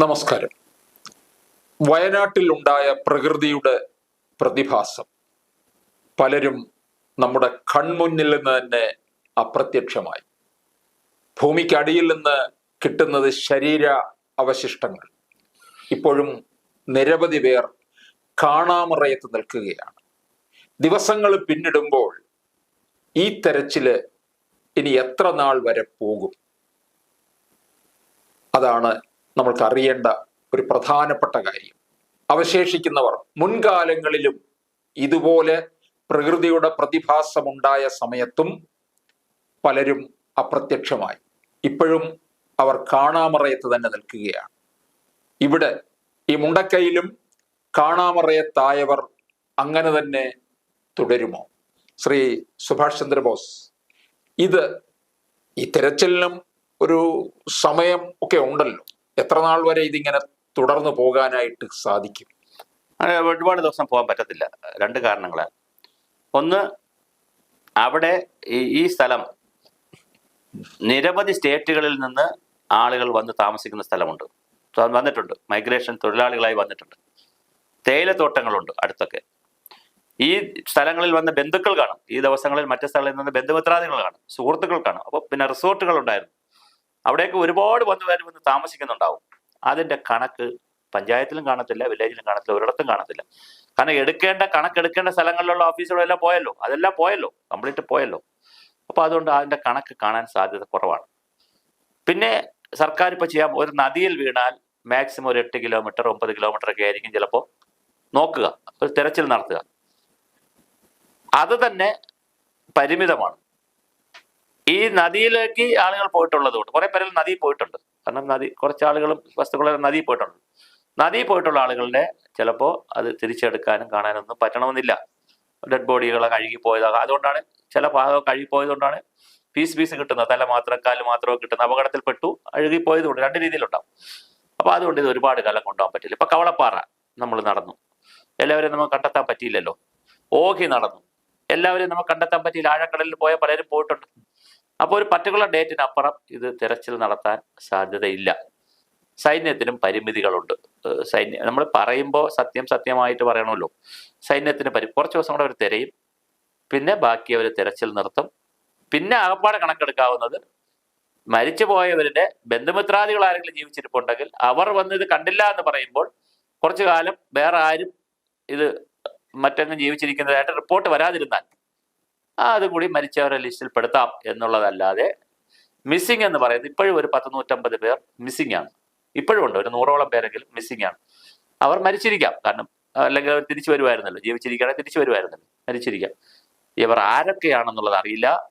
നമസ്കാരം. വയനാട്ടിൽ ഉണ്ടായ പ്രകൃതിയുടെ പ്രതിഭാസം പലരും നമ്മുടെ കൺമുന്നിൽ നിന്ന് തന്നെ അപ്രത്യക്ഷമായി. ഭൂമിക്കടിയിൽ നിന്ന് കിട്ടുന്നത് ശരീര അവശിഷ്ടങ്ങൾ. ഇപ്പോഴും നിരവധി പേർ കാണാമറയത്ത് നിൽക്കുകയാണ്. ദിവസങ്ങൾ പിന്നിടുമ്പോൾ ഈ തെരച്ചിൽ ഇനി എത്ര നാൾ വരെ പോകും? അതാണ് നമ്മൾക്ക് അറിയേണ്ട ഒരു പ്രധാനപ്പെട്ട കാര്യം. അവശേഷിക്കുന്നവർ മുൻകാലങ്ങളിലും ഇതുപോലെ പ്രകൃതിയുടെ പ്രതിഭാസമുണ്ടായ സമയത്തും പലരും അപ്രത്യക്ഷമായി. ഇപ്പോഴും അവർ കാണാമറയത്ത് തന്നെ നിൽക്കുകയാണ്. ഇവിടെ ഈ മുണ്ടക്കയിലും കാണാമറയത്തായവർ അങ്ങനെ തന്നെ തുടരുമോ? ശ്രീ സുഭാഷ് ചന്ദ്രബോസ് ഇത് ഈ തിരച്ചിലിനും ഒരു സമയം ഒക്കെ ഉണ്ടല്ലോ. എത്ര നാൾ വരെ ഇതിങ്ങനെ തുടർന്നു പോകാനായിട്ട് സാധിക്കും? ഒരുപാട് ദിവസം പോകാൻ പറ്റത്തില്ല. രണ്ട് കാരണങ്ങളാണ് ഒന്ന് അവിടെ ഈ- സ്ഥലം നിരവധി സ്റ്റേറ്റുകളിൽ നിന്ന് ആളുകൾ വന്ന് താമസിക്കുന്ന സ്ഥലമുണ്ട്. വന്നിട്ടുണ്ട്. മൈഗ്രേഷൻ തൊഴിലാളികളായി വന്നിട്ടുണ്ട്. തേയിലത്തോട്ടങ്ങളുണ്ട് അടുത്തൊക്കെ. ഈ സ്ഥലങ്ങളിൽ വന്ന ബന്ധുക്കൾ കാണും. ഈ ദിവസങ്ങളിൽ മറ്റു സ്ഥലങ്ങളിൽ നിന്ന് ബന്ധുമിത്രാദികൾ കാണും. സുഹൃത്തുക്കൾ കാണും. അപ്പോൾ പിന്നെ റിസോർട്ടുകൾ ഉണ്ടായിരുന്നു. അവിടേക്ക് ഒരുപാട് വന്നുകാർ വന്ന് താമസിക്കുന്നുണ്ടാവും. അതിന്റെ കണക്ക് പഞ്ചായത്തിലും കാണത്തില്ല വില്ലേജിലും കാണത്തില്ല ഒരിടത്തും കാണത്തില്ല. കാരണം എടുക്കേണ്ട കണക്കെടുക്കേണ്ട സ്ഥലങ്ങളിലുള്ള ഓഫീസുകളെല്ലാം പോയല്ലോ. അതെല്ലാം പോയല്ലോ. കംപ്ലീറ്റ് പോയല്ലോ. അപ്പൊ അതുകൊണ്ട് അതിന്റെ കണക്ക് കാണാൻ സാധ്യത കുറവാണ്. പിന്നെ സർക്കാർ ഇപ്പൊ ചെയ്യാൻ ഒരു നദിയിൽ വീണാൽ മാക്സിമം ഒരു എട്ട് കിലോമീറ്റർ ഒമ്പത് കിലോമീറ്റർ ഒക്കെ ആയിരിക്കും ചിലപ്പോൾ നോക്കുക. ഒരു തിരച്ചിൽ നടത്തുക. അത് തന്നെ പരിമിതമാണ്. ഈ നദിയിലേക്ക് ആളുകൾ പോയിട്ടുള്ളത് കൊണ്ട് കുറെ പേരിൽ നദി പോയിട്ടുണ്ട്. കാരണം നദി കുറച്ച് ആളുകളും വസ്തുക്കളും നദി പോയിട്ടുണ്ട്. നദി പോയിട്ടുള്ള ആളുകളുടെ ചിലപ്പോൾ അത് തിരിച്ചെടുക്കാനും കാണാനൊന്നും പറ്റണമെന്നില്ല. ഡെഡ് ബോഡികളെ കഴുകി പോയതാകാം അതുകൊണ്ടാണ് ചില ഭാഗം കഴുകി പോയതുകൊണ്ടാണ് പീസ് പീസ് കിട്ടുന്നത്. തല മാത്രം കാൽ മാത്രമോ കിട്ടുന്ന അപകടത്തിൽപ്പെട്ടു അഴുകി പോയതുകൊണ്ട് രണ്ട് രീതിയിലുണ്ടാവും. അപ്പൊ അതുകൊണ്ട് ഇത് ഒരുപാട് കാലം കൊണ്ടുപോകാൻ പറ്റില്ല. ഇപ്പൊ കവളപ്പാറ നമ്മൾ നടന്നു. എല്ലാവരെയും നമുക്ക് കണ്ടെത്താൻ പറ്റിയില്ലല്ലോ. ഓഹി നടന്നു. എല്ലാവരെയും നമുക്ക് കണ്ടെത്താൻ പറ്റിയില്ല. ആഴക്കടലിൽ പോയ പലരും പോയിട്ടുണ്ട്. അപ്പോൾ ഒരു പർട്ടിക്കുലർ ഡേറ്റിനപ്പുറം ഇത് തിരച്ചിൽ നടത്താൻ സാധ്യതയില്ല. സൈന്യത്തിനും പരിമിതികളുണ്ട്. സൈന്യ നമ്മൾ പറയുമ്പോൾ സത്യം സത്യമായിട്ട് പറയണമല്ലോ. സൈന്യത്തിന് പരി കുറച്ച് ദിവസം കൂടെ അവർ തിരയും. പിന്നെ ബാക്കി അവർ തിരച്ചിൽ നിർത്തും. പിന്നെ ആകപ്പാടെ കണക്കെടുക്കാവുന്നത് മരിച്ചുപോയവരുടെ ബന്ധുമിത്രാദികൾ ആരെങ്കിലും ജീവിച്ചിരിപ്പുണ്ടെങ്കിൽ അവർ വന്ന് ഇത് കണ്ടില്ല എന്ന് പറയുമ്പോൾ കുറച്ചു കാലം വേറെ ആരും ഇത് മറ്റെങ്ങും ജീവിച്ചിരിക്കുന്നതായിട്ട് റിപ്പോർട്ട് വരാതിരുന്നാൽ ആ അതും കൂടി മരിച്ചവരുടെ ലിസ്റ്റിൽ പെടുത്താം എന്നുള്ളതല്ലാതെ മിസ്സിംഗ് എന്ന് പറയുന്നത് ഇപ്പോഴും ഒരു പത്ത് നൂറ്റമ്പത് പേർ മിസ്സിംഗ് ആണ്. ഇപ്പോഴും ഉണ്ട്. ഒരു നൂറോളം പേരെങ്കിലും മിസ്സിംഗ് ആണ്. അവർ മരിച്ചിരിക്കാം. കാരണം അല്ലെങ്കിൽ അവർ തിരിച്ചു വരുമായിരുന്നല്ലോ. ജീവിച്ചിരിക്കുകയാണെങ്കിൽ തിരിച്ചു വരുമായിരുന്നല്ലോ. മരിച്ചിരിക്കാം. ഇവർ ആരൊക്കെയാണെന്നുള്ളത് അറിയില്ല.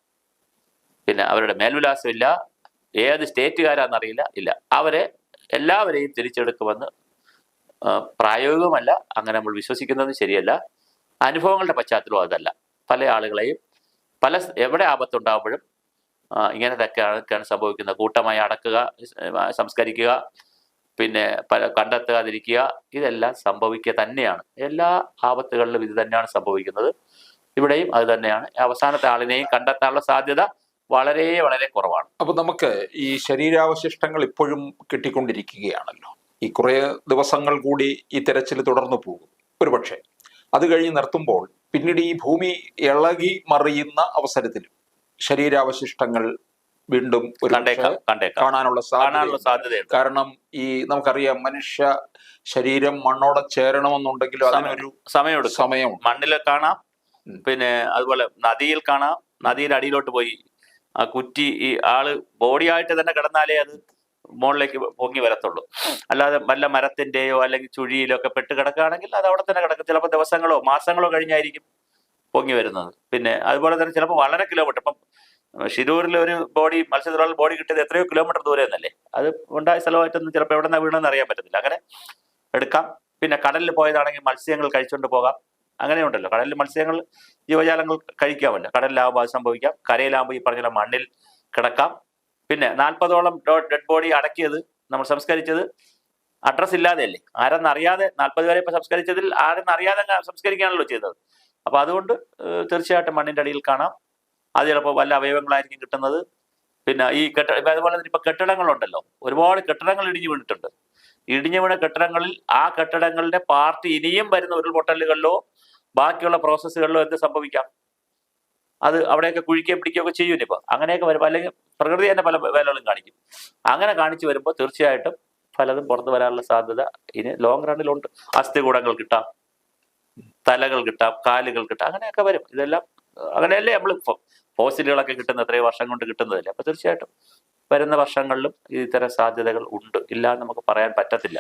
പിന്നെ അവരുടെ മേൽവിലാസം ഇല്ല. ഏത് സ്റ്റേറ്റുകാരാണെന്നറിയില്ല ഇല്ല. അവരെ എല്ലാവരെയും തിരിച്ചെടുക്കുമെന്ന് പ്രായോഗികമല്ല അങ്ങനെ നമ്മൾ വിശ്വസിക്കുന്നത് ശരിയല്ല. അനുഭവങ്ങളുടെ പശ്ചാത്തലവും അതല്ല. പല ആളുകളെയും പല എവിടെ ആപത്തുണ്ടാകുമ്പോഴും ഇങ്ങനെ ഇങ്ങനത്തെയൊക്കെയാണ് സംഭവിക്കുന്നത്. കൂട്ടമായി അടക്കുക സംസ്കരിക്കുക പിന്നെ പല കണ്ടെത്താതിരിക്കുക ഇതെല്ലാം സംഭവിക്കുക തന്നെയാണ്. എല്ലാ ആപത്തുകളിലും ഇത് തന്നെയാണ് സംഭവിക്കുന്നത്. ഇവിടെയും അത് തന്നെയാണ്. അവസാനത്തെ ആളിനെയും കണ്ടെത്താനുള്ള സാധ്യത വളരെ വളരെ കുറവാണ്. അപ്പൊ നമുക്ക് ഈ ശരീരാവശിഷ്ടങ്ങൾ ഇപ്പോഴും കിട്ടിക്കൊണ്ടിരിക്കുകയാണല്ലോ. ഈ കുറേ ദിവസങ്ങൾ കൂടി ഈ തെരച്ചിൽ തുടർന്നു പോകും. ഒരുപക്ഷെ അത് കഴിഞ്ഞ് നിർത്തുമ്പോൾ പിന്നീട് ഈ ഭൂമി ഇളകി മറിയുന്ന അവസരത്തിൽ ശരീരാവശിഷ്ടങ്ങൾ വീണ്ടും ഒരു കാണാനുള്ള സാധ്യത സാധ്യതയുണ്ട്. കാരണം ഈ നമുക്കറിയാം മനുഷ്യ ശരീരം മണ്ണോടെ ചേരണമെന്നുണ്ടെങ്കിലും അതിനൊരു സമയം സമയം മണ്ണിൽ കാണാം പിന്നെ അതുപോലെ നദിയിൽ കാണാം നദിയുടെ അടിയിലോട്ട് പോയി ആ കുറ്റി ഈ ആൾ ബോഡിയായിട്ട് തന്നെ കിടന്നാലേ അത് മുകളിലേക്ക് പൊങ്ങി വരത്തുള്ളൂ. അല്ലാതെ വല്ല മരത്തിന്റെയോ അല്ലെങ്കിൽ ചുഴിയിലോ ഒക്കെ പെട്ട് കിടക്കുകയാണെങ്കിൽ അത് അവിടെ തന്നെ കിടക്കും. ചിലപ്പോൾ ദിവസങ്ങളോ മാസങ്ങളോ കഴിഞ്ഞായിരിക്കും പൊങ്ങി വരുന്നത്. പിന്നെ അതുപോലെ തന്നെ ചിലപ്പോൾ വളരെ കിലോമീറ്റർ ഇപ്പം ഷിരൂരിൽ ഒരു ബോഡി മത്സ്യത്തൊഴിലാളി ബോഡി കിട്ടിയത് എത്രയോ കിലോമീറ്റർ ദൂരെ എന്നല്ലേ? അത് ഉണ്ടായ സ്ഥലമായിട്ടൊന്നും ചിലപ്പോൾ എവിടെ നിന്നാണ് വീണെന്ന് അറിയാൻ പറ്റത്തില്ല. അങ്ങനെ എടുക്കാം. പിന്നെ കടലിൽ പോയതാണെങ്കിൽ മത്സ്യങ്ങൾ കഴിച്ചുകൊണ്ട് പോകാം. അങ്ങനെയുണ്ടല്ലോ കടലിൽ മത്സ്യങ്ങൾ ജീവജാലങ്ങൾ കഴിക്കാമല്ലോ. കടലിലാകുമ്പോൾ അത് സംഭവിക്കാം. കരയിലാകുമ്പോൾ ഈ പറഞ്ഞ മണ്ണിൽ കിടക്കാം. പിന്നെ നാൽപ്പതോളം ഡെഡ് ബോഡി അടക്കിയത് നമ്മൾ സംസ്കരിച്ചത്. അഡ്രസ് ഇല്ലാതെയല്ലേ? ആരെന്നറിയാതെ നാൽപ്പത് പേരെ ഇപ്പൊ സംസ്കരിച്ചതിൽ ആരെന്നറിയാതെ സംസ്കരിക്കാണല്ലോ ചെയ്തത്. അപ്പൊ അതുകൊണ്ട് തീർച്ചയായിട്ടും മണ്ണിന്റെ അടിയിൽ കാണാം. അത് ചിലപ്പോൾ വല്ല അവയവങ്ങളായിരിക്കും കിട്ടുന്നത്. പിന്നെ ഈ കെട്ട അതുപോലെ തന്നെ ഇപ്പൊ കെട്ടിടങ്ങളുണ്ടല്ലോ. ഒരുപാട് കെട്ടിടങ്ങൾ ഇടിഞ്ഞു വീണിട്ടുണ്ട്. ഇടിഞ്ഞു വീണ കെട്ടിടങ്ങളിൽ ആ കെട്ടിടങ്ങളുടെ പാർട്ടി ഇനിയും വരുന്ന ഉരുൾപൊട്ടലുകളിലോ ബാക്കിയുള്ള പ്രോസസ്സുകളിലോ എന്ത് സംഭവിക്കാം? അത് അവിടെയൊക്കെ കുഴിക്കുകയും പിടിക്കുകയൊക്കെ ചെയ്യും ഇപ്പൊ? അങ്ങനെയൊക്കെ വരുമ്പോൾ അല്ലെങ്കിൽ പ്രകൃതി തന്നെ പല വേലകളും കാണിക്കും. അങ്ങനെ കാണിച്ചു വരുമ്പോൾ തീർച്ചയായിട്ടും പലതും പുറത്തു വരാനുള്ള സാധ്യത ഇനി ലോങ് റണ്ണിലുണ്ട് അസ്ഥികൂടങ്ങൾ കിട്ടാം. തലകൾ കിട്ടാം. കാലുകൾ കിട്ടാം. അങ്ങനെയൊക്കെ വരും. ഇതെല്ലാം അങ്ങനെയല്ലേ നമ്മൾ ഫോസിലുകളൊക്കെ കിട്ടുന്ന എത്രയോ വർഷം കൊണ്ട് കിട്ടുന്നതല്ലേ? അപ്പൊ തീർച്ചയായിട്ടും വരുന്ന വർഷങ്ങളിലും ഇത്തരം സാധ്യതകൾ ഉണ്ട്. ഇല്ല എന്ന് നമുക്ക് പറയാൻ പറ്റത്തില്ല.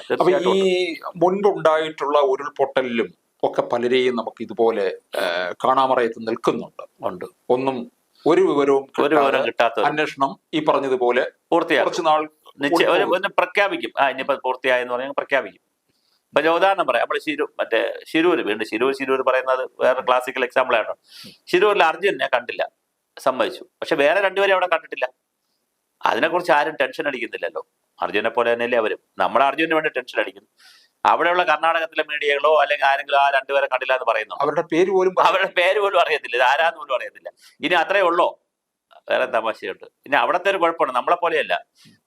ഈ. മുൻപുണ്ടായിട്ടുള്ള ഉരുൾപൊട്ടലിലും ഒക്കെ പലരെയും നമുക്ക് ഇതുപോലെ കാണാമറയത്ത് നിൽക്കുന്നുണ്ട്. ഉണ്ട്. ഒന്നും ഒരു വിവരവും ഒരു വിവരം കിട്ടാത്ത അന്വേഷണം ഈ പറഞ്ഞതുപോലെ കുറച്ചു നാൾ പ്രഖ്യാപിക്കും. ആ ഇനിയിപ്പോ പൂർത്തിയായെന്ന് പറഞ്ഞാൽ പ്രഖ്യാപിക്കും. ഇപ്പൊ ഉദാഹരണം പറയാം. നമ്മുടെ ശിരൂർ മറ്റേ ശിരൂർ വീണ്ടും ശിരൂർ ശിരൂർ പറയുന്നത് വേറെ ക്ലാസിക്കൽ എക്സാമ്പിൾ ആയിട്ടോ ശിരൂരിൽ അർജുനെ കണ്ടില്ല. സമ്മതിച്ചു. പക്ഷെ വേറെ രണ്ടുപേരെ അവിടെ കണ്ടിട്ടില്ല. അതിനെക്കുറിച്ച് ആരും ടെൻഷൻ അടിക്കുന്നില്ലല്ലോ. അർജുനെ പോലെ തന്നെയല്ലേ അവരും. നമ്മുടെ അർജുനന് വേണ്ടി ടെൻഷൻ അടിക്കുന്നു. അവിടെയുള്ള കർണാടകത്തിലെ മീഡിയകളോ അല്ലെങ്കിൽ ആരെങ്കിലും ആ രണ്ടുപേരെ കണ്ടില്ല എന്ന് പറയുന്നു. അവരുടെ പേര് പോലും അവരുടെ പേര് പോലും അറിയത്തില്ല. ഇത് ആരാന്ന് പോലും അറിയത്തില്ല. ഇനി അത്രേ ഉള്ളോ? വേറെ തമാശയുണ്ട്. പിന്നെ അവിടത്തെ ഒരു കുഴപ്പമാണ് നമ്മളെ പോലെയല്ല.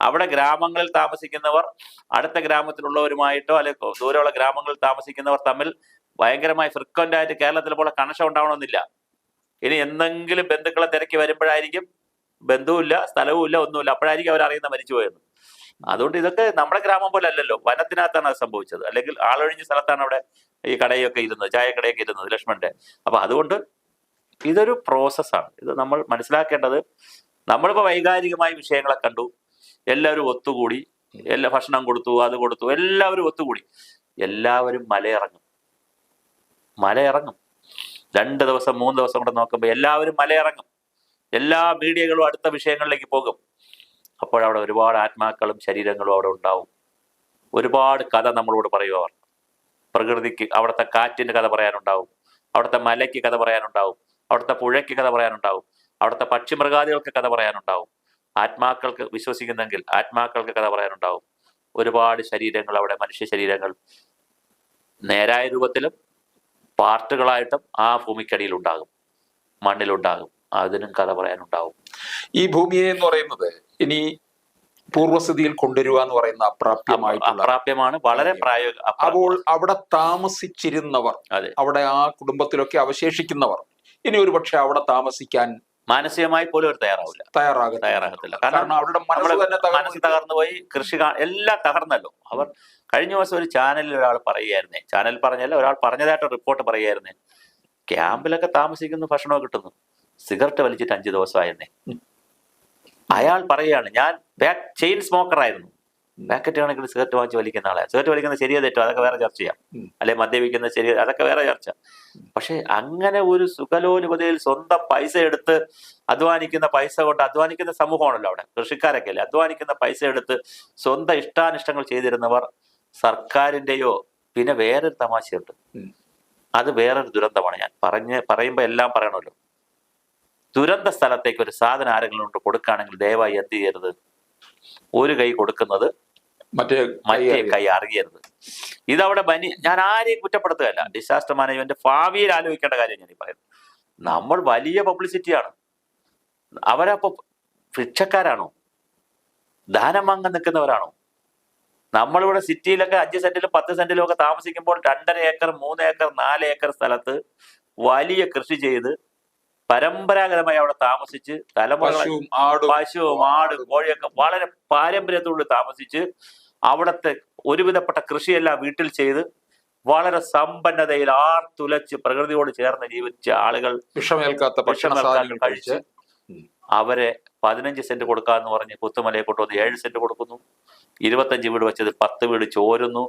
അവിടെ ഗ്രാമങ്ങളിൽ താമസിക്കുന്നവർ അടുത്ത ഗ്രാമത്തിലുള്ളവരുമായിട്ടോ അല്ലെങ്കിൽ ദൂരെയുള്ള ഗ്രാമങ്ങളിൽ താമസിക്കുന്നവർ തമ്മിൽ ഭയങ്കരമായി ഫ്രീക്വന്റ് ആയിട്ട് കേരളത്തിലെ പോലെ കണക്ഷൻ ഉണ്ടാവണമെന്നില്ല. ഇനി എന്തെങ്കിലും ബന്ധുക്കളെ തിരക്കി വരുമ്പോഴായിരിക്കും ബന്ധുവില്ല സ്ഥലവുമില്ല ഒന്നുമില്ല. അപ്പോഴായിരിക്കും അവർ അറിയുന്ന മരിച്ചുപോയെന്ന്. അതുകൊണ്ട് ഇതൊക്കെ നമ്മുടെ ഗ്രാമം പോലെ അല്ലല്ലോ വനത്തിനകത്താണ് അത് സംഭവിച്ചത്. അല്ലെങ്കിൽ ആളൊഴിഞ്ഞ സ്ഥലത്താണ് അവിടെ ഈ കടയൊക്കെ ഇരുന്നത് ചായക്കടയൊക്കെ ഇരുന്നത് ലക്ഷ്മണന്റെ അപ്പൊ അതുകൊണ്ട് ഇതൊരു പ്രോസസ്സാണ്. ഇത് നമ്മൾ മനസ്സിലാക്കേണ്ടത് നമ്മളിപ്പോ വൈകാരികമായ വിഷയങ്ങളെ കണ്ടു. എല്ലാവരും ഒത്തുകൂടി എല്ലാ ഭക്ഷണം കൊടുത്തു അത് കൊടുത്തു എല്ലാവരും ഒത്തുകൂടി. എല്ലാവരും മലയിറങ്ങും. മലയിറങ്ങും. രണ്ട് ദിവസം മൂന്ന് ദിവസം കൂടെ നോക്കുമ്പോൾ എല്ലാവരും മലയിറങ്ങും. എല്ലാ മീഡിയകളും അടുത്ത വിഷയങ്ങളിലേക്ക് പോകും. അപ്പോഴവിടെ ഒരുപാട് ആത്മാക്കളും ശരീരങ്ങളും അവിടെ ഉണ്ടാവും. ഒരുപാട് കഥ നമ്മളോട് പറയും അവർ. പ്രകൃതിക്ക് അവിടുത്തെ കാറ്റിന്റെ കഥ പറയാനുണ്ടാവും. അവിടുത്തെ മലയ്ക്ക് കഥ പറയാനുണ്ടാവും. അവിടുത്തെ പുഴയ്ക്ക് കഥ പറയാനുണ്ടാവും. അവിടുത്തെ പക്ഷിമൃഗാദികൾക്ക് കഥ പറയാനുണ്ടാവും. ആത്മാക്കൾക്ക് വിശ്വസിക്കുന്നെങ്കിൽ ആത്മാക്കൾക്ക് കഥ പറയാനുണ്ടാവും. ഒരുപാട് ശരീരങ്ങൾ അവിടെ മനുഷ്യ ശരീരങ്ങൾ നേരായ രൂപത്തിലും പാർട്ടുകളായിട്ടും ആ ഭൂമിക്കടിയിൽ ഉണ്ടാകും. മണ്ണിലുണ്ടാകും അതിനും കഥ പറയാനുണ്ടാവും. ഈ ഭൂമിയെ എന്ന് പറയുന്നത് ഇനി പൂർവസ്ഥിതിയിൽ കൊണ്ടുവരിക എന്ന് പറയുന്ന അപ്രാപ്യമായിട്ടുള്ള അപ്രാപ്യമാണ് വളരെ പ്രായോഗിക അപ്പോൾ അവിടെ താമസിച്ചിരുന്നവർ അവിടെ ആ കുടുംബത്തിലൊക്കെ അവശേഷിക്കുന്നവർ ഇനി ഒരു പക്ഷെ അവിടെ താമസിക്കാൻ മാനസികമായി പോലും അവർ തയ്യാറാവില്ല. തയ്യാറാകും തയ്യാറാകത്തില്ല. കാരണം അവരുടെ മനസ്സ് തന്നെ തകർന്നു പോയി. കൃഷി എല്ലാം തകർന്നല്ലോ. അവർ കഴിഞ്ഞ ദിവസം ഒരു ചാനലിൽ ഒരാൾ പറയുകയായിരുന്നേ. ചാനൽ പറഞ്ഞല്ല ഒരാൾ പറഞ്ഞതായിട്ട് റിപ്പോർട്ട് പറയുകയായിരുന്നേ. ക്യാമ്പിലൊക്കെ താമസിക്കുന്ന ഭക്ഷണമൊക്കെ കിട്ടുന്നു. സിഗരറ്റ് വലിച്ചിട്ട് അഞ്ചു ദിവസമായിരുന്നേ. അയാൾ പറയുകയാണ് ഞാൻ ബാക്ക് ചെയിൻ സ്മോക്കർ ആയിരുന്നു. ബാക്കറ്റ് ആണെങ്കിൽ സിഗരറ്റ് വാങ്ങിച്ച് വലിക്കുന്ന ആളെ. സിഗരറ്റ് വലിക്കുന്ന ശരിയോ തെറ്റോ? അതൊക്കെ വേറെ ചർച്ച ചെയ്യാം. അല്ലെ മദ്യപിക്കുന്ന ശരി അതൊക്കെ വേറെ ചർച്ച. പക്ഷെ അങ്ങനെ ഒരു സുഖലോലുപതയിൽ സ്വന്തം പൈസ എടുത്ത് അധ്വാനിക്കുന്ന പൈസ കൊണ്ട് അധ്വാനിക്കുന്ന സമൂഹമാണല്ലോ അവിടെ. കൃഷിക്കാരൊക്കെ അല്ലേ? അധ്വാനിക്കുന്ന പൈസ എടുത്ത് സ്വന്തം ഇഷ്ടാനിഷ്ടങ്ങൾ ചെയ്തിരുന്നവർ സർക്കാരിന്റെയോ പിന്നെ വേറൊരു തമാശയുണ്ട്. അത് വേറൊരു ദുരന്തമാണ്. ഞാൻ പറഞ്ഞ് പറയുമ്പോൾ എല്ലാം പറയണമല്ലോ. ദുരന്ത സ്ഥലത്തേക്ക് ഒരു സാധനം ആരെങ്കിലും കൊണ്ട് കൊടുക്കുകയാണെങ്കിൽ ദയവായി എന്ത് ചെയ്യരുത് ഒരു കൈ കൊടുക്കുന്നത് മറ്റേ മറ്റേ കൈ അറിയരുത്. ഇതവിടെ ബനി ഞാൻ ആരെയും കുറ്റപ്പെടുത്തുകയല്ല. ഡിസാസ്റ്റർ മാനേജ്മെന്റ് ഭാവിയിൽ ആലോചിക്കേണ്ട കാര്യം ഞാൻ ഈ പറയുന്നത് നമ്മൾ വലിയ പബ്ലിസിറ്റിയാണ്. അവരപ്പോ ഭിക്ഷക്കാരാണോ ദാനം വാങ്ങാൻ നിൽക്കുന്നവരാണോ? നമ്മളിവിടെ സിറ്റിയിലൊക്കെ അഞ്ച് സെന്റിലും പത്ത് സെന്റിലും ഒക്കെ താമസിക്കുമ്പോൾ രണ്ടര ഏക്കർ മൂന്ന് ഏക്കർ നാല് ഏക്കർ സ്ഥലത്ത് വലിയ കൃഷി ചെയ്ത് പരമ്പരാഗതമായി അവിടെ താമസിച്ച് തലമുറ പശുവും ആടും കോഴിയൊക്കെ വളരെ പാരമ്പര്യത്തോട് താമസിച്ച് അവിടുത്തെ ഒരുവിധപ്പെട്ട കൃഷിയെല്ലാം വീട്ടിൽ ചെയ്ത് വളരെ സമ്പന്നതയിൽ ആർത്തുലച്ച് പ്രകൃതിയോട് ചേർന്ന് ജീവിച്ച ആളുകൾ വിഷമേൽക്കാത്ത കഴിച്ച് അവരെ പതിനഞ്ച് സെന്റ് കൊടുക്കാന്ന് പറഞ്ഞ് പുത്തുമലയെ കൊണ്ടുവന്ന് ഏഴ് സെന്റ് കൊടുക്കുന്നു. ഇരുപത്തഞ്ച് വീട് വെച്ചത് പത്ത് വീട് ചോരുന്നു.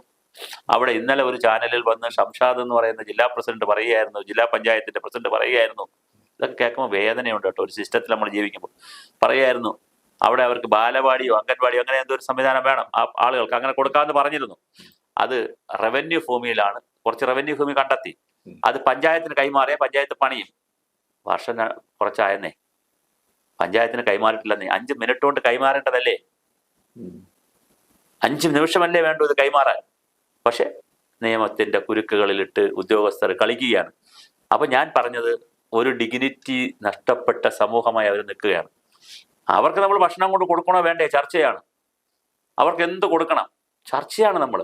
അവിടെ ഇന്നലെ ഒരു ചാനലിൽ വന്ന് ഷംഷാദ് എന്ന് പറയുന്ന ജില്ലാ പ്രസിഡന്റ് പറയുകയായിരുന്നു ജില്ലാ പഞ്ചായത്തിന്റെ പ്രസിഡന്റ് പറയുകയായിരുന്നു ഇതൊക്കെ കേൾക്കുമ്പോൾ വേദനയുണ്ട് കേട്ടോ. ഒരു സിസ്റ്റത്തിൽ നമ്മൾ ജീവിക്കുമ്പോൾ പറയായിരുന്നു അവിടെ അവർക്ക് ബാലവാടിയോ അംഗൻവാടിയോ അങ്ങനെ എന്തോ ഒരു സംവിധാനം വേണം. ആ ആളുകൾക്ക് അങ്ങനെ കൊടുക്കാമെന്ന് പറഞ്ഞിരുന്നു. അത് റവന്യൂ ഭൂമിയിലാണ്. കുറച്ച് റവന്യൂ ഭൂമി കണ്ടെത്തി. അത് പഞ്ചായത്തിന് കൈമാറിയ പഞ്ചായത്ത് പണിയും. വർഷം കുറച്ചായെന്നേ. പഞ്ചായത്തിന് കൈമാറിയിട്ടില്ലെന്നേ. അഞ്ച് മിനിറ്റ് കൊണ്ട് കൈമാറേണ്ടതല്ലേ. അഞ്ച് നിമിഷമല്ലേ വേണ്ടു ഇത് കൈമാറാൻ? പക്ഷെ നിയമത്തിന്റെ കുരുക്കുകളിലിട്ട് ഉദ്യോഗസ്ഥർ കളിക്കുകയാണ്. അപ്പൊ ഞാൻ പറഞ്ഞത് ഒരു ഡിഗ്നിറ്റി നഷ്ടപ്പെട്ട സമൂഹമായി അവർ നിൽക്കുകയാണ്. അവർക്ക് നമ്മൾ ഭക്ഷണം കൊണ്ട് കൊടുക്കണോ വേണ്ടേ ചർച്ചയാണ്. അവർക്ക് എന്ത് കൊടുക്കണം? ചർച്ചയാണ് നമ്മൾ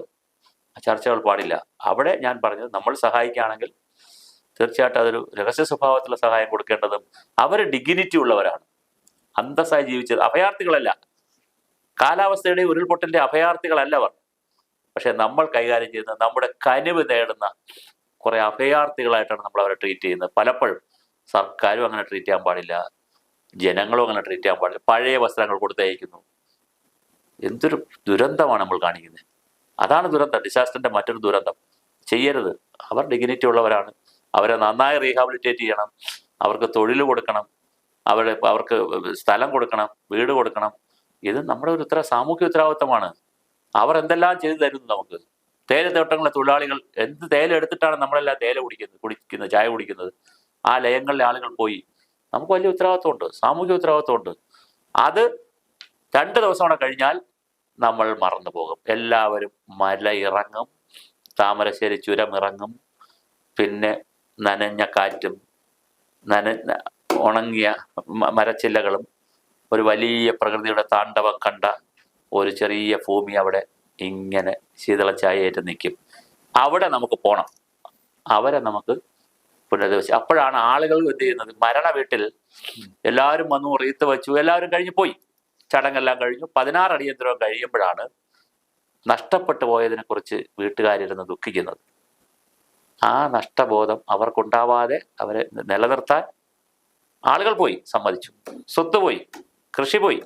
ആ ചർച്ചകൾ പാടില്ല. അവിടെ ഞാൻ പറഞ്ഞത് നമ്മൾ സഹായിക്കുകയാണെങ്കിൽ തീർച്ചയായിട്ടും അതൊരു രഹസ്യ സ്വഭാവത്തിലുള്ള സഹായം കൊടുക്കേണ്ടതും അവർ ഡിഗ്നിറ്റി ഉള്ളവരാണ്. അന്തസ്സായി ജീവിച്ചത് അഭയാർത്ഥികളല്ല. കാലാവസ്ഥയുടെ ഉരുൾപൊട്ടലിന്റെ അഭയാർത്ഥികളല്ല അവർ. പക്ഷെ നമ്മൾ കൈകാര്യം ചെയ്യുന്ന നമ്മുടെ കനിവ് നേടുന്ന കുറെ അഭയാർത്ഥികളായിട്ടാണ് നമ്മൾ അവരെ ട്രീറ്റ് ചെയ്യുന്നത്. പലപ്പോഴും സർക്കാരും അങ്ങനെ ട്രീറ്റ് ചെയ്യാൻ പാടില്ല. ജനങ്ങളും അങ്ങനെ ട്രീറ്റ് ചെയ്യാൻ പാടില്ല. പഴയ വസ്ത്രങ്ങൾ കൊടുത്തയക്കുന്നു. എന്തൊരു ദുരന്തമാണ് നമ്മൾ കാണിക്കുന്നത്. അതാണ് ദുരന്തം. ഡിസാസ്റ്ററിന്റെ മറ്റൊരു ദുരന്തം. ചെയ്യരുത്. അവർ ഡിഗ്നിറ്റി ഉള്ളവരാണ്. അവരെ നന്നായി റീഹാബിലിറ്റേറ്റ് ചെയ്യണം. അവർക്ക് തൊഴിൽ കൊടുക്കണം. അവരെ അവർക്ക് സ്ഥലം കൊടുക്കണം. വീട് കൊടുക്കണം. ഇത് നമ്മുടെ ഒരു ഇത്ര സാമൂഹ്യ ഉത്തരവാദിത്തമാണ്. അവർ എന്തെല്ലാം ചെയ്തു തരുന്നു നമുക്ക്? തേയില തൊഴിലാളികൾ എന്ത് തേയില എടുത്തിട്ടാണ് നമ്മളെല്ലാം തേയില കുടിക്കുന്നത് കുടിക്കുന്നത് ചായ കുടിക്കുന്നത്? ആ ലയങ്ങളിലെ ആളുകൾ പോയി. നമുക്ക് വലിയ ഉത്തരവാദിത്വമുണ്ട്. സാമൂഹ്യ ഉത്തരവാദിത്വമുണ്ട്. അത് രണ്ട് ദിവസം കൂടെ കഴിഞ്ഞാൽ നമ്മൾ മറന്നു പോകും. എല്ലാവരും മല ഇറങ്ങും. താമരശ്ശേരി ചുരം ഇറങ്ങും. പിന്നെ നനഞ്ഞ കാറ്റും നന ഉണങ്ങിയ മരച്ചില്ലകളും ഒരു വലിയ പ്രകൃതിയുടെ താണ്ഡവം കണ്ട ഒരു ചെറിയ ഭൂമി അവിടെ ഇങ്ങനെ ശീതളച്ചായേറ്റ് നിൽക്കും. അവിടെ നമുക്ക് പോകണം അവരെ നമുക്ക് പുനരധിവസിച്ച്. അപ്പോഴാണ് ആളുകൾ എന്ത് ചെയ്യുന്നത്? മരണ വീട്ടിൽ എല്ലാവരും വന്നു റീത്ത് വെച്ചു എല്ലാവരും കഴിഞ്ഞു പോയി. ചടങ്ങെല്ലാം കഴിഞ്ഞു. പതിനാറ് അടിയന്തരം കഴിയുമ്പോഴാണ് നഷ്ടപ്പെട്ടു പോയതിനെ കുറിച്ച് വീട്ടുകാരിരുന്ന് ദുഃഖിക്കുന്നത്. ആ നഷ്ടബോധം അവർക്കുണ്ടാവാതെ അവരെ നിലനിർത്താൻ ആളുകൾ പോയി സമ്മതിച്ചു. സ്വത്ത് പോയി കൃഷി പോയി.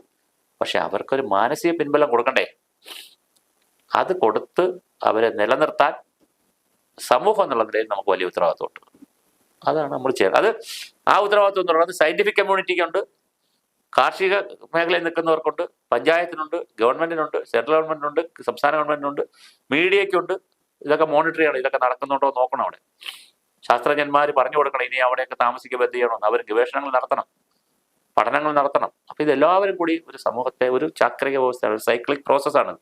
പക്ഷെ അവർക്കൊരു മാനസിക പിൻബലം കൊടുക്കണ്ടേ? അത് കൊടുത്ത് അവരെ നിലനിർത്താൻ സമൂഹം എന്നുള്ള നിലയിൽ നമുക്ക് വലിയ ഉത്തരവാദിത്വമുണ്ട്. അതാണ് നമ്മൾ ചെയ്യുന്നത് അത് ആ ഉത്തരവാദിത്വം എന്ന് പറയുന്നത് സയന്റിഫിക് കമ്മ്യൂണിറ്റിക്കുണ്ട് കാർഷിക മേഖലയിൽ നിൽക്കുന്നവർക്കുണ്ട്. പഞ്ചായത്തിനുണ്ട് ഗവൺമെന്റിനുണ്ട് സെൻട്രൽ ഗവൺമെന്റിനുണ്ട് സംസ്ഥാന ഗവൺമെന്റിനുണ്ട് മീഡിയയ്ക്കുണ്ട്. ഇതൊക്കെ മോണിറ്റർ ചെയ്യണം. ഇതൊക്കെ നടക്കുന്നുണ്ടോ നോക്കണം അവിടെ. ശാസ്ത്രജ്ഞന്മാർ പറഞ്ഞു കൊടുക്കണം. ഇനി അവിടെയൊക്കെ താമസിക്കുമ്പോൾ എന്ത് ചെയ്യണം? അവർ ഗവേഷണങ്ങൾ നടത്തണം. പഠനങ്ങൾ നടത്തണം. അപ്പോൾ ഇതെല്ലാവരും കൂടി ഒരു സമൂഹത്തെ ഒരു ചാക്രിക വ്യവസ്ഥയാണ്. സൈക്ലിക് പ്രോസസ്സാണ്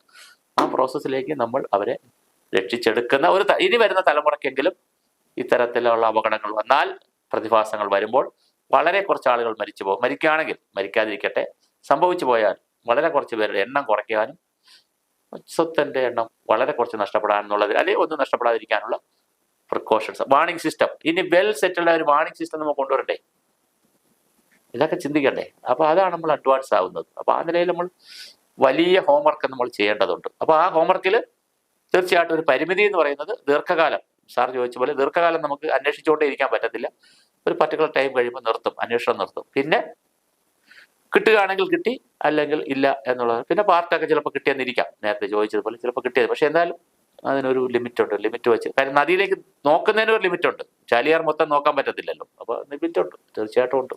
ആ പ്രോസസ്സിലേക്ക് നമ്മൾ അവരെ രക്ഷിച്ചെടുക്കുന്ന ഒരു ഇനി വരുന്ന തലമുറയ്ക്കെങ്കിലും ഇത്തരത്തിലുള്ള അപകടങ്ങൾ വന്നാൽ പ്രതിഭാസങ്ങൾ വരുമ്പോൾ വളരെ കുറച്ച് ആളുകൾ മരിച്ചു പോകും. മരിക്കുകയാണെങ്കിൽ മരിക്കാതിരിക്കട്ടെ. സംഭവിച്ചു പോയാൽ വളരെ കുറച്ച് പേരുടെ എണ്ണം കുറയ്ക്കാനും സ്വത്തിന്റെ എണ്ണം വളരെ കുറച്ച് നഷ്ടപ്പെടാനെന്നുള്ളത് അല്ലെങ്കിൽ ഒന്നും നഷ്ടപ്പെടാതിരിക്കാനുള്ള പ്രിക്കോഷൻസ് വാണിംഗ് സിസ്റ്റം ഇനി വെൽ സെറ്റിൽഡ് ഒരു വാണിംഗ് സിസ്റ്റം നമ്മൾ കൊണ്ടുവരണ്ടേ? ഇതൊക്കെ ചിന്തിക്കണ്ടേ? അപ്പൊ അതാണ് നമ്മൾ അഡ്വാൻസ് ആവുന്നത്. അപ്പൊ ആ നിലയിൽ നമ്മൾ വലിയ ഹോംവർക്ക് നമ്മൾ ചെയ്യേണ്ടതുണ്ട്. അപ്പോൾ ആ ഹോംവർക്കിൽ തീർച്ചയായിട്ടും ഒരു പരിമിതി എന്ന് പറയുന്നത് ദീർഘകാലം. സാർ ചോദിച്ച പോലെ ദീർഘകാലം നമുക്ക് അന്വേഷിച്ചുകൊണ്ടേ ഇരിക്കാൻ പറ്റത്തില്ല. ഒരു പർട്ടിക്കുലർ ടൈം കഴിയുമ്പോൾ നിർത്തും അന്വേഷണം നിർത്തും. പിന്നെ കിട്ടുകയാണെങ്കിൽ കിട്ടി അല്ലെങ്കിൽ ഇല്ല എന്നുള്ളത്. പിന്നെ പാർട്ടൊക്കെ ചിലപ്പോൾ കിട്ടിയെന്നിരിക്കാം നേരത്തെ ചോദിച്ചതുപോലെ ചിലപ്പോൾ കിട്ടിയത്. പക്ഷെ എന്തായാലും അതിനൊരു ലിമിറ്റ് ഉണ്ട്. ലിമിറ്റ് വെച്ച് കാര്യം നദിയിലേക്ക് നോക്കുന്നതിന് ഒരു ലിമിറ്റ് ഉണ്ട്. ചാലിയാർ മൊത്തം നോക്കാൻ പറ്റത്തില്ലല്ലോ. അപ്പോൾ ലിമിറ്റ് ഉണ്ട്. തീർച്ചയായിട്ടും ഉണ്ട്.